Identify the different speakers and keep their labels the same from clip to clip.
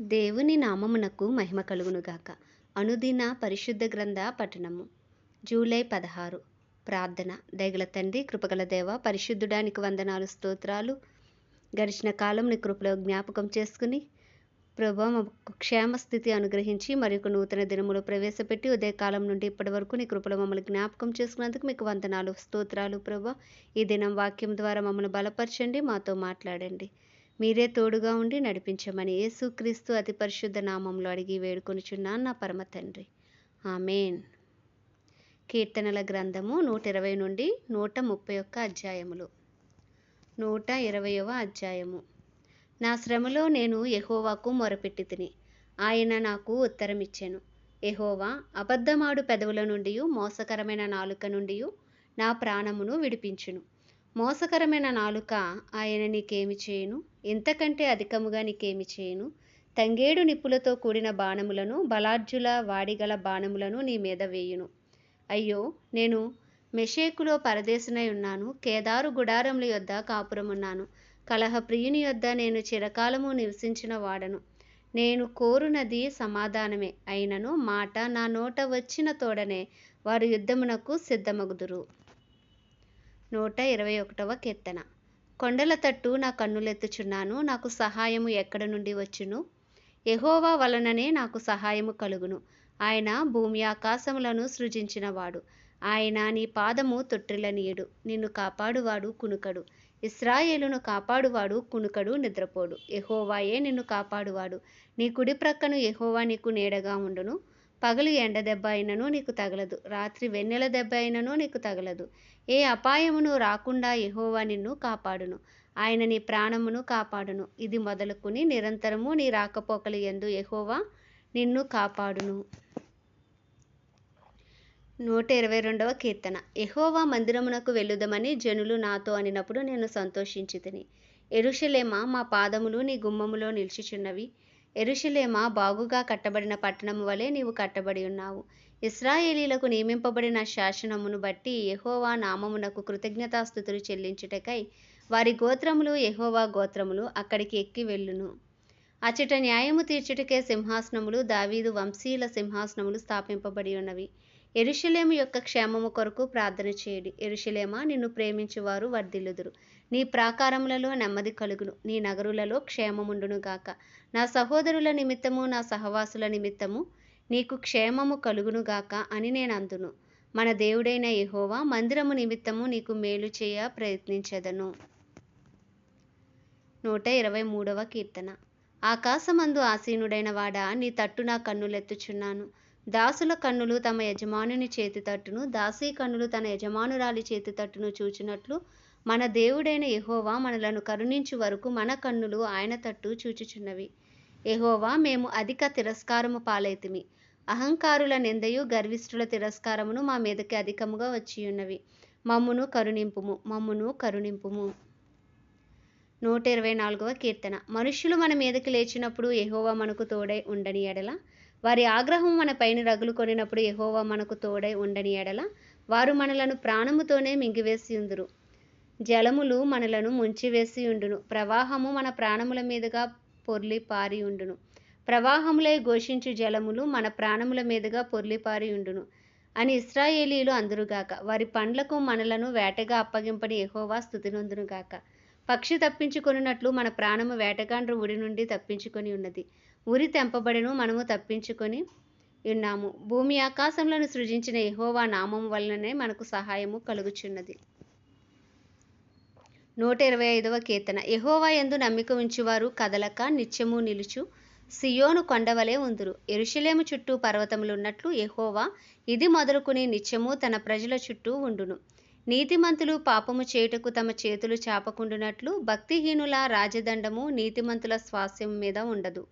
Speaker 1: దేవుని నామమునకు మహిమ కలుగునుగాక. అనుదిన పరిశుద్ధ గ్రంథ పఠనము. జూలై పదహారు. ప్రార్థన. దయగల తండ్రి కృపగల దేవ పరిశుద్ధుడానికి వందనాలు స్తోత్రాలు. గడిచిన కాలం నీ కృపలో జ్ఞాపకం చేసుకుని ప్రభా మాకు క్షేమస్థితి అనుగ్రహించి మరి ఒక నూతన దినములో ప్రవేశపెట్టి ఉదయకాలం నుండి ఇప్పటి వరకు నీ కృపలో మమ్మల్ని జ్ఞాపకం చేసుకున్నందుకు మీకు వందనాలు స్తోత్రాలు ప్రభా. ఈ దినం వాక్యం ద్వారా మమ్మల్ని బలపరచండి మాతో మాట్లాడండి. మీరే తోడుగా ఉండి నడిపించమని యేసుక్రీస్తు అతి పరిశుద్ధ నామంలో అడిగి వేడుకొనిచున్నాను నా పరమ తండ్రి. ఆమెన్. కీర్తనల గ్రంథము నూట ఇరవై నుండి నూట ముప్పై ఒక్క అధ్యాయములు. నూట ఇరవయవ అధ్యాయము. నా శ్రమలో నేను ఎహోవాకు మొరపెట్టి తిని ఆయన నాకు ఉత్తరం ఇచ్చాను ఎహోవా అబద్ధమాడు పెదవుల నుండి మోసకరమైన నాలుక నుండి నా ప్రాణమును విడిపించును. మోసకరమైన నాలుక ఆయన నీకేమి చేయను? ఇంతకంటే అధికముగా నీకేమి చేయను? తంగేడు నిప్పులతో కూడిన బాణములను బలార్జుల వాడిగల బాణములను నీ మీద వేయును. అయ్యో నేను మెషేకులో పరదేశనై ఉన్నాను కేదారు గుడారముల యొద్ద కాపురమున్నాను. కలహప్రియుని యొద్ద నేను చిరకాలము నివసించిన వాడను. నేను కోరునది సమాధానమే అయినను మాట నా నోట వచ్చిన తోడనే వారు యుద్ధమునకు సిద్ధమగుదురు. నూట ఇరవై ఒకటవ కీర్తన. కొండల తట్టు నా కన్నులెత్తుచున్నాను నాకు సహాయము ఎక్కడ నుండి వచ్చును? ఎహోవా వలననే నాకు సహాయము కలుగును. ఆయన భూమి ఆకాశములను సృజించినవాడు. ఆయన నీ పాదము తొట్టిలనీయుడు. నిన్ను కాపాడువాడు కునుకడు. ఇస్రాయేలును కాపాడువాడు కునుకడు నిద్రపోడు. ఎహోవాయే నిన్ను కాపాడువాడు. నీ కుడి ప్రక్కను ఎహోవా నీకు నీడగా ఉండును. పగలు ఎండ దెబ్బ అయినను నీకు తగలదు. రాత్రి వెన్నెల దెబ్బ అయినను నీకు తగలదు. ఏ అపాయమును రాకుండా యహోవా నిన్ను కాపాడును. ఆయన నీ ప్రాణమును కాపాడును. ఇది మొదలుకుని నిరంతరము నీ రాకపోకలు ఎందు యహోవా నిన్ను కాపాడును. నూట ఇరవై రెండవ కీర్తన. ఎహోవా మందిరమునకు వెళ్ళుదమని జనులు నాతో అనినప్పుడు నేను సంతోషించి తిని మా పాదములు నీ గుమ్మములో నిలిచిచున్నవి. ఎరుషలేమా బాగుగా కట్టబడిన పట్టణము వలె నీవు కట్టబడి ఉన్నావు. ఇస్రాయేలీలకు నియమింపబడిన శాసనమును బట్టి యహోవా నామమునకు కృతజ్ఞతాస్థుతులు చెల్లించుటకై వారి గోత్రములు యహోవా గోత్రములు అక్కడికి ఎక్కి వెళ్ళును. అచట న్యాయము తీర్చుటకే సింహాసనములు దావీదు వంశీయుల సింహాసనములు స్థాపింపబడి ఉన్నవి. ఎరుషలేము యొక్క క్షేమము కొరకు ప్రార్థన చేయడి. ఎరుషలేమా నిన్ను ప్రేమించువారు వర్ధిల్లుదురు. నీ ప్రాకారములలో నెమ్మది కలుగును. నీ నగరులలో క్షేమముండును గాక. నా సహోదరుల నిమిత్తము నా సహవాసుల నిమిత్తము నీకు క్షేమము కలుగును గాక అని నేను అందును మన దేవుడైన యహోవా మందిరము నిమిత్తము నీకు మేలు చేయ ప్రయత్నించదను. నూట ఇరవై మూడవ కీర్తన. ఆకాశమందు ఆసీనుడైన వాడా నీ తట్టు నా కన్నులెత్తుచున్నాను. దాసుల కన్నులు తమ యజమానుని చేతి తట్టును దాసీ కన్నులు తన యజమానురాలి చేతి తట్టును చూచినట్లు మన దేవుడైన ఎహోవా మనలను కరుణించు వరకు మన కన్నులు ఆయన తట్టు చూచుచున్నవి. ఎహోవా మేము అధిక తిరస్కారము పాలైతిమి. అహంకారుల నిందయు గర్విష్ఠుల తిరస్కారమును మా మీదకి అధికముగా వచ్చి ఉన్నవి మమ్మును కరుణింపుము మమ్మును కరుణింపుము. నూట ఇరవై నాలుగవ కీర్తన. మనుష్యులు మన మీదకి లేచినప్పుడు ఎహోవా మనకు తోడై ఉండని ఎడల? వారి ఆగ్రహం మన పైన రగులు కొనినప్పుడు ఎహోవా మనకు తోడై ఉండని ఎడల? వారు మనలను ప్రాణముతోనే మింగివేసి ఉందురు. జలములు మనలను ముంచివేసి ఉండును ప్రవాహము మన ప్రాణముల మీదుగా పొర్లి పారి ఉండును ప్రవాహములై ఘోషించు జలములు మన ప్రాణముల మీదుగా పొర్లి పారి ఉండును అని ఇస్రాయేలీలు అందురుగాక. వారి పండ్లకు మనలను వేటగా అప్పగింపడి ఎహోవా స్థుతినొందునుగాక పక్షి తప్పించుకొనున్నట్లు మన ప్రాణము వేటగాండ్రు ఉరి నుండి తప్పించుకొని ఉన్నది. ఉరి తెంపబడిను మనము తప్పించుకొని ఉన్నాము. భూమి ఆకాశములను సృజించిన ఎహోవా నామం వలననే మనకు సహాయము కలుగుచున్నది. నూట ఇరవై ఐదవ కీర్తన. యహోవా యందు నమ్మిక ఉంచువారు కదలక నిత్యము నిలుచు సియోను కొండవలే ఉందురు. ఎరుషలేము చుట్టూ పర్వతములున్నట్లు యహోవా ఇది మొదలుకుని నిత్యము తన ప్రజల చుట్టూ ఉండును. నీతిమంతులు పాపము చేయుటకు తమ చేతులు చాపకుండునట్లు భక్తిహీనుల రాజదండము నీతిమంతుల స్వాస్యం మీద ఉండదు.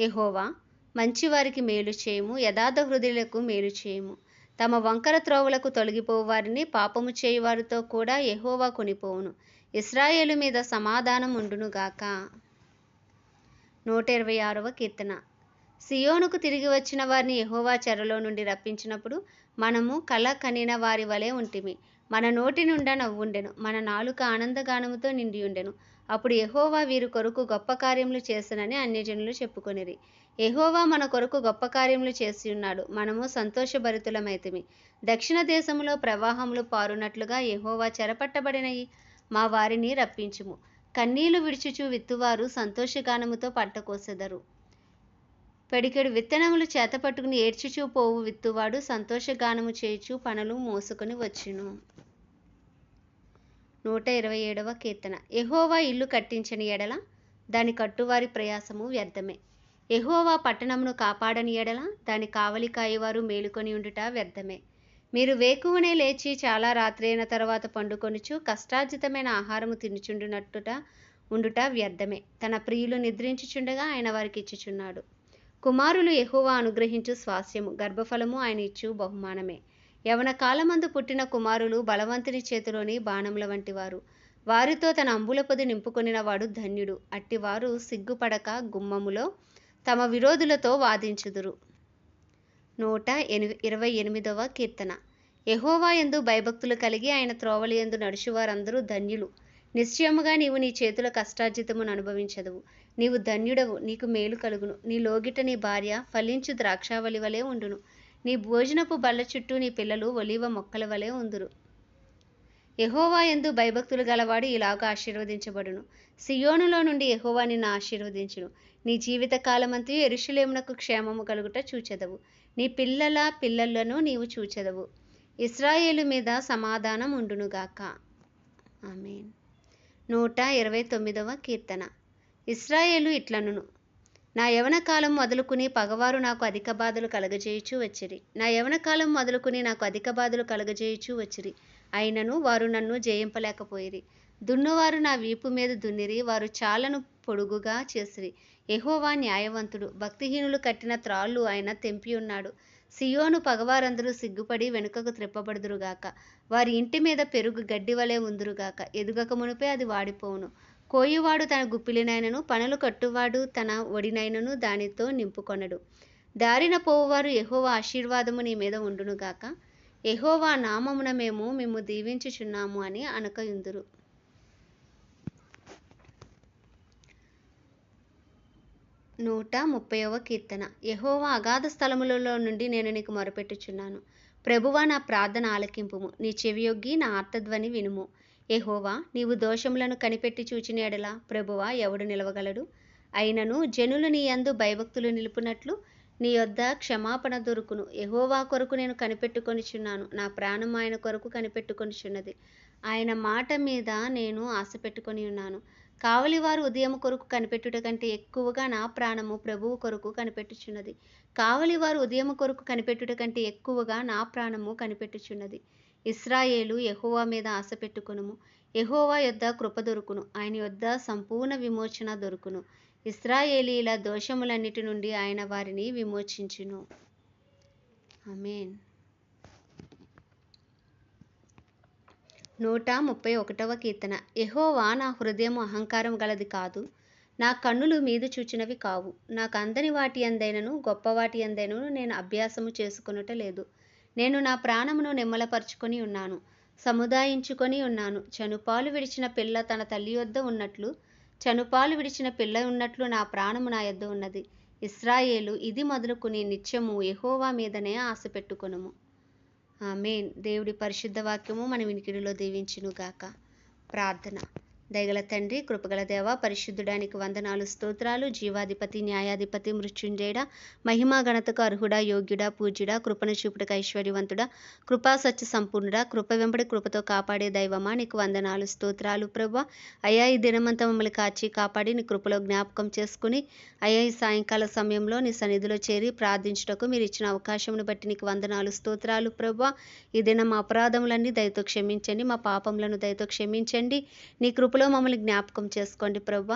Speaker 1: యహోవా మంచివారికి మేలు చేయము యథార్థ హృదయులకు మేలు చేయము. తమ వంకర త్రోవలకు తొలగిపోవారిని పాపము చేయువారితో కూడా ఎహోవా కొనిపోవును. ఇస్రాయేలు మీద సమాధానం ఉండునుగాక నూట ఇరవై ఆరవ కీర్తన. సియోనుకు తిరిగి వచ్చిన వారిని ఎహోవా చెరలో నుండి రప్పించినప్పుడు మనము కల కనిన వారి వలె ఉంటిమి. మన నోటి నుండా నవ్వుండెను. మన నాలుక ఆనందగానముతో నిండి ఉండెను అప్పుడు ఎహోవా వీరి కొరకు గొప్ప కార్యములు చేసనని అన్యజనులు చెప్పుకొనిరి. ఎహోవా మన కొరకు గొప్ప కార్యములు చేసి ఉన్నాడు మనము సంతోషభరితులమైతిమి. దక్షిణ దేశంలో ప్రవాహములు పారునట్లుగా ఎహోవా చెరపట్టబడినయి. మా వారిని రప్పించుము. కన్నీళ్ళు విడిచుచు విత్తువారు సంతోషగానముతో పంట కోసెదరు. పెడికెడు విత్తనములు చేతపట్టుకుని ఏడ్చుచూ పోవు విత్తువాడు సంతోషగానము చేయుచు పనులు మోసుకొని వచ్చును. నూట ఇరవై ఏడవ కీర్తన. ఎహోవా ఇల్లు కట్టించని ఎడల దాని కట్టువారి ప్రయాసము వ్యర్థమే. ఎహోవా పట్టణమును కాపాడని ఎడల దాని కావలికాయవారు మేలుకొని ఉండుట వ్యర్థమే. మీరు వేకువనే లేచి చాలా రాత్రి అయిన తర్వాత పండుకొనుచు కష్టార్జితమైన ఆహారము తినుచుండునట్టుట ఉండుట వ్యర్థమే. తన ప్రియులు నిద్రించుచుండగా ఆయన వారికి ఇచ్చుచున్నాడు. కుమారులు ఎహోవా అనుగ్రహించు స్వాస్యము గర్భఫలము ఆయన ఇచ్చు బహుమానమే. యవన కాలమందు పుట్టిన కుమారులు బలవంతుని చేతిలోని బాణముల వంటివారు. వారితో తన అంబుల పొది నింపుకొనిన వాడు ధన్యుడు. అట్టివారు సిగ్గుపడక గుమ్మములో తమ విరోధులతో వాదించుదురు. నూట ఎని ఇరవై ఎనిమిదవ కీర్తన. యహోవా ఎందు భయభక్తులు కలిగి ఆయన త్రోవలి యందు నడుచువారందరూ ధన్యులు. నిశ్చయముగా నీవు నీ చేతుల కష్టార్జితమును అనుభవించదువు. నీవు ధన్యుడవు నీకు మేలు కలుగును. నీ లోగిట నీ భార్య ఫలించు ద్రాక్షావళి వలె ఉండును. నీ భోజనపు బల్ల చుట్టూ నీ పిల్లలు ఒలివ మొక్కల వలె ఉందురు. యహోవా ఎందు భయభక్తులు గలవాడు ఇలాగ ఆశీర్వదించబడును. సియోనులో నుండి యహోవా నిన్ను ఆశీర్వదించును. నీ జీవిత కాలమంతయు ఎరుషులేమునకు క్షేమము కలుగుట చూచెదవు. నీ పిల్లల పిల్లలను నీవు చూచెదవు. ఇస్రాయేలు మీద సమాధానం ఉండునుగాక ఆమెన్. నూట ఇరవై తొమ్మిదవ కీర్తన. ఇస్రాయేలు ఇట్లనును. నా యవన కాలం మొదలుకుని పగవారు నాకు అధిక బాధలు కలగజేయుచు వచ్చిరి. నా యవన కాలం మొదలుకుని నాకు అధిక బాధలు కలగజేయుచు వచ్చిరి. అయినను వారు నన్ను జయింపలేకపోయిరి. దున్నువారు నా వీపు మీద దున్నిరి. వారు చాలను పొడుగుగా చేసిరి. ఎహోవా న్యాయవంతుడు. భక్తిహీనులు కట్టిన త్రాళ్ళు ఆయన తెంపియున్నాడు సియోను పగవారందరూ సిగ్గుపడి వెనుకకు త్రిప్పబడుదురుగాక వారి ఇంటి మీద పెరుగు గడ్డి వలె ఉందురుగాక ఎదుగక మునిపే అది వాడిపోవును. కోయువాడు తన గుప్పిలినైనను పనులు కట్టువాడు తన ఒడినైనను దానితో నింపుకొనడు. దారిన పోవువారు ఎహోవా ఆశీర్వాదము నీ మీద ఉండునుగాక ఎహోవా నామమున మేము మిమ్ము దీవించుచున్నాము అని అనకయుందురు. నూట ముప్పైవ కీర్తన. యహోవా అగాధ స్థలములలో నుండి నేను నీకు మొరపెట్టుచున్నాను. ప్రభువా నా ప్రార్థన ఆలకింపుము. నీ చెవియొగ్గి నా ఆర్తధ్వని వినుము. యహోవా నీవు దోషములను కనిపెట్టి చూచిన ఎడల ప్రభువా ఎవడు నిలవగలడు? అయినను జనులు నీ యందు భయభక్తులు నిలుపునట్లు నీ యొద్ద క్షమాపణ దొరుకును. యహోవా కొరకు నేను కనిపెట్టుకొనిచున్నాను. నా ప్రాణం ఆయన కొరకు కనిపెట్టుకొనిచున్నది. ఆయన మాట మీద నేను ఆశ పెట్టుకొని ఉన్నాను కావలివారు ఉదయం కొరకు కనిపెట్టుట కంటే ఎక్కువగా నా ప్రాణము ప్రభువు కొరకు కనిపెట్టుచున్నది. కావలివారు ఉదయం కొరకు కనిపెట్టుట కంటే ఎక్కువగా నా ప్రాణము కనిపెట్టుచున్నది. ఇస్రాయేలు ఎహోవా మీద ఆశ పెట్టుకును యెహోవా యొద్ద కృప దొరుకును. ఆయన యొద్ద సంపూర్ణ విమోచన దొరుకును. ఇస్రాయేలీల దోషములన్నిటి నుండి ఆయన వారిని విమోచించును. అమేన్ నూట ముప్పై ఒకటవ కీర్తన. యహోవా నా హృదయము అహంకారం గలది కాదు. నా కన్నులు మీదు చూచినవి కావు. నాకు అందని వాటి అందైనను గొప్ప వాటి అందైనను నేను అభ్యాసము చేసుకొనుట లేదు. నేను నా ప్రాణమును నిమ్మలపరుచుకొని ఉన్నాను. సముదాయించుకొని ఉన్నాను. చనుపాలు విడిచిన పిల్ల తన తల్లి యొద్ద ఉన్నట్లు చనుపాలు విడిచిన పిల్ల ఉన్నట్లు నా ప్రాణము నా యొద్ద ఉన్నది. ఇస్రాయేలు ఇది మొదలుకుని నిత్యము ఎహోవా మీదనే ఆశ పెట్టుకొనుము. ఆమెన్. దేవుడి పరిశుద్ధ వాక్యము మన వినికిడిలో దీవించునుగాక. ప్రార్థన. దయగల తండ్రి కృపగల దేవ పరిశుద్ధుడానికి వందనాలు స్తోత్రాలు. జీవాధిపతి న్యాయాధిపతి మృత్యుంజయుడ మహిమా గణతకు అర్హుడా యోగ్యుడా పూజ్యుడా కృపను చూపుటకు ఐశ్వర్యవంతుడా కృపా సత్య సంపూర్ణుడా కృప వెంబడి కృపతో కాపాడే దైవమా నీకు వందనాలు స్తోత్రాలు ప్రభా. అయ్యా ఈ దినమంతా మమ్మల్ని కాచి కాపాడి నీ కృపలో జ్ఞాపకం చేసుకుని అయ్యా ఈ సాయంకాల సమయంలో నీ సన్నిధిలో చేరి ప్రార్థించుటకు మీరు ఇచ్చిన అవకాశమును బట్టి నీకు వందనాలు స్తోత్రాలు ప్రభా. ఈ దినం మా అపరాధములన్నీ దయతో క్షమించండి మా పాపములను దయతో క్షమించండి. నీ కృపలో మమ్మల్ని జ్ఞాపకం చేసుకోండి ప్రభు.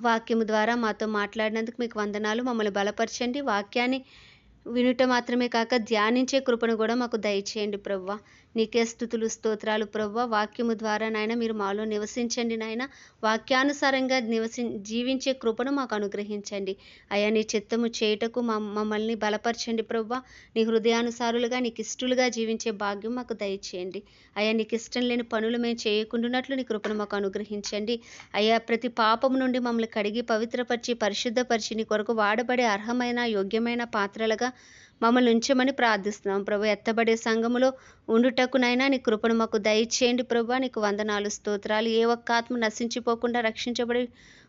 Speaker 1: వాక్యము ద్వారా మాతో మాట్లాడినందుకు మీకు వందనాలు. మమ్మల్ని బలపరచండి. వాక్యాన్ని వినుట మాత్రమే కాక ధ్యానించే కృపను కూడా మాకు దయచేయండి ప్రభు. నీకే స్థుతులు స్తోత్రాలు ప్రవ్వ. వాక్యము ద్వారా నాయన మీరు మాలో నివసించండి నాయన. వాక్యానుసారంగా నివసి జీవించే కృపను మాకు అనుగ్రహించండి. అయ్యా నీ చిత్తము చేయుటకు మా మమ్మల్ని బలపరచండి ప్రవ్వ. నీ హృదయానుసారులుగా నీకు ఇష్టలుగా జీవించే భాగ్యం మాకు దయచేయండి. అయ్యా నీకు ఇష్టం లేని పనులు మేము చేయకుండానట్లు నీ కృపను మాకు అనుగ్రహించండి. అయ్యా ప్రతి పాపం నుండి మమ్మల్ని కడిగి పవిత్రపరిచి పరిశుద్ధపరిచి నీ కొరకు వాడబడే అర్హమైన యోగ్యమైన పాత్రలుగా మమ్మల్ని ఉంచమని ప్రార్థిస్తున్నాం. ప్రభు ఎత్తబడే సంఘములో ఉండుటకునైనా నీ కృపను మాకు దయచేయండి. ప్రభు నీకు వందనాలు స్తోత్రాలు. ఏ ఒక్క ఆత్మ నశించిపోకుండా రక్షించబడి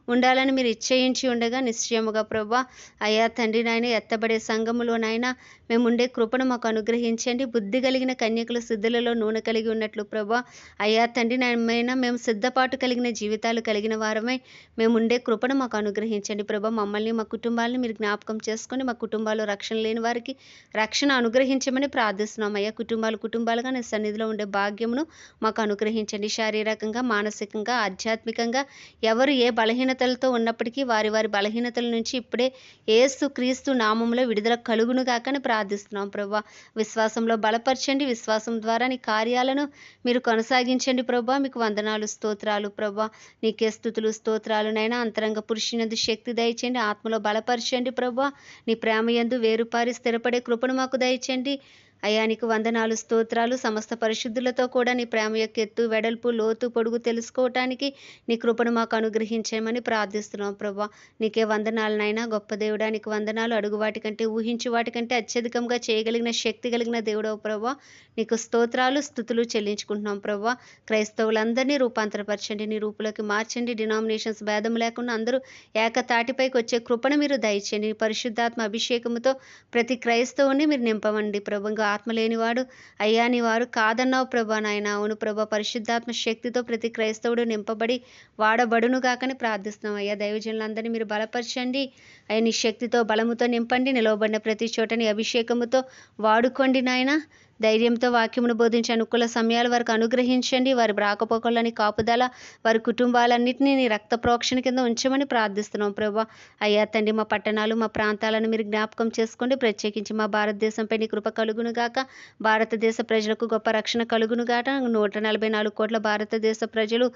Speaker 1: ఉండాలని మీరు ఇచ్చేయించి ఉండగా నిశ్చయముగా ప్రభా అయ్యా తండ్రి నాయన ఎత్తబడే సంఘములోనైనా మేము ఉండే కృపను మాకు అనుగ్రహించండి. బుద్ధి కలిగిన కన్యకుల సిద్ధులలో నూనె కలిగి ఉన్నట్లు ప్రభా అయ్యా తండ్రి నాయన మేము సిద్ధపాటు కలిగిన జీవితాలు కలిగిన వారమై మేము ఉండే కృపను మాకు అనుగ్రహించండి ప్రభా. మమ్మల్ని మా కుటుంబాలను మీరు జ్ఞాపకం చేసుకొని మా కుటుంబాల్లో రక్షణ లేని వారికి రక్షణ అనుగ్రహించమని ప్రార్థిస్తున్నాం. అయ్యా కుటుంబాలు కుటుంబాలుగా నీ సన్నిధిలో ఉండే భాగ్యమును మాకు అనుగ్రహించండి. శారీరకంగా మానసికంగా ఆధ్యాత్మికంగా ఎవరు ఏ బలహీనత బలహీనతలతో ఉన్నప్పటికీ వారి వారి బలహీనతల నుంచి ఇప్పుడే ఏసు క్రీస్తు నామంలో విడుదల కలుగును కాకని ప్రార్థిస్తున్నాం ప్రభా. విశ్వాసంలో బలపరచండి. విశ్వాసం ద్వారా నీ కార్యాలను మీరు కొనసాగించండి ప్రభా. మీకు వందనాలు స్తోత్రాలు ప్రభా. నీకే స్థుతులు స్తోత్రాలునైనా అంతరంగ పురుషునందు శక్తి దయచేయండి. ఆత్మలో బలపరచండి ప్రభా. నీ ప్రేమ యందు వేరుపారి స్థిరపడే కృపను మాకు దయచండి అయ్యా నీకు వందనాలు స్తోత్రాలు. సమస్త పరిశుద్ధులతో కూడా నీ ప్రేమ యొక్క ఎత్తు వెడల్పు లోతు పొడుగు తెలుసుకోవటానికి నీ కృపను మాకు అనుగ్రహించేయమని ప్రార్థిస్తున్నాం ప్రభా. నీకే వందనాలనైనా గొప్ప దేవుడా నీకు వందనాలు. అడుగు వాటికంటే ఊహించి వాటికంటే అత్యధికంగా చేయగలిగిన శక్తి కలిగిన దేవుడవు ప్రభా. నీకు స్తోత్రాలు స్థుతులు చెల్లించుకుంటున్నాం ప్రభా. క్రైస్తవులందరినీ రూపాంతరపరచండి నీ రూపులోకి మార్చండి. డినామినేషన్స్ భేదం లేకుండా అందరూ ఏకతాటిపైకి వచ్చే కృపను మీరు దయచేయండి. పరిశుద్ధాత్మ అభిషేకంతో ప్రతి క్రైస్తవుని మీరు నింపమండి ప్రభు. ఆత్మ లేనివాడు అయ్యా నీ వారు కాదన్నావు ప్రభా నాయన. అవును ప్రభా పరిశుద్ధాత్మ శక్తితో ప్రతి క్రైస్తవుడు నింపబడి వాడబడును కాకని ప్రార్థిస్తున్నాం. అయ్యా దైవజనులందరినీ మీరు బలపరచండి. అయ్యా నీ శక్తితో బలముతో నింపండి. నిలవబడిన ప్రతి చోటని అభిషేకముతో వాడుకోండి నాయన. ధైర్యంతో వాక్యమును బోధించి అనుకూల సమయాల వరకు అనుగ్రహించండి. వారి రాకపోకలని కాపుదల వారి కుటుంబాలన్నింటినీ నీ రక్త ప్రోక్షణ కింద ఉంచమని ప్రార్థిస్తున్నాం ప్రభా. అయ్యా తండ్రి మా పట్టణాలు మా ప్రాంతాలను మీరు జ్ఞాపకం చేసుకోండి. ప్రత్యేకించి మా భారతదేశంపై నీ కృప కలుగును గాక. భారతదేశ ప్రజలకు గొప్ప రక్షణ కలుగును గాక. నూట నలభై నాలుగు కోట్ల భారతదేశ ప్రజలు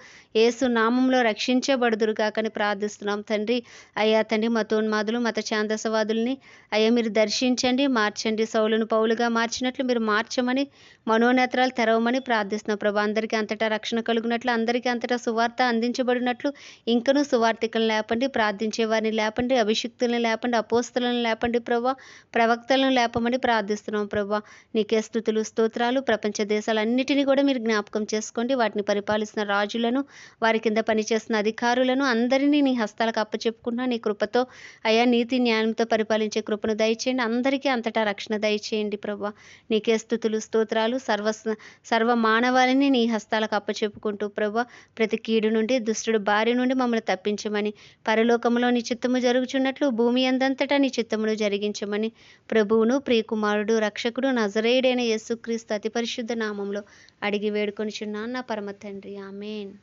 Speaker 1: ఏసు నామంలో రక్షించబడుదురు గాకని ప్రార్థిస్తున్నాం తండ్రి. అయ్యా తండ్రి మతోన్మాదులు మత ఛాందసవాదుల్ని అయ్యా మీరు దర్శించండి మార్చండి. సౌలును పౌలుగా మార్చినట్లు మీరు మార్చమని మనోనేత్రాలు తెరవమని ప్రార్థిస్తున్నాం. ప్రభా అందరికీ అంతటా రక్షణ కలుగునట్లు అందరికీ అంతటా సువార్త అందించబడినట్లు ఇంకనూ సువార్థికలను లేపండి ప్రార్థించే వారిని లేపండి అభిషిక్తులను లేపండి అపోస్తులను లేపండి ప్రభా ప్రవక్తలను లేపమని ప్రార్థిస్తున్నాం ప్రభా. నీకే స్థుతులు స్తోత్రాలు ప్రపంచ దేశాలన్నిటినీ కూడా మీరు జ్ఞాపకం చేసుకోండి. వాటిని పరిపాలిస్తున్న రాజులను వారి కింద పనిచేస్తున్న అధికారులను అందరినీ నీ హస్తాలకు అప్పచెప్పుకున్నా నీ కృపతో అయా నీతి న్యాయంతో పరిపాలించే కృపను దయచేయండి. అందరికీ అంతటా రక్షణ దయచేయండి ప్రభా. నీకే స్థుతులు స్తోత్రాలు సర్వ సర్వ మానవాళిని నీ హస్తాలకు అప్పచెప్పుకుంటూ ప్రభు ప్రతి కీడు నుండి దుష్టుడు బారి నుండి మమ్మల్ని తప్పించమని పరలోకంలో నీ చిత్తము జరుగుచున్నట్లు భూమి అందంతటా నీ చిత్తమును జరిగించమని ప్రభువును ప్రియకుమారుడు రక్షకుడు నజరేయుడైన యేసుక్రీస్తు అతి పరిశుద్ధ నామంలో అడిగి వేడుకొనిచున్నాను. నా పరమ తండ్రి. ఆమెన్.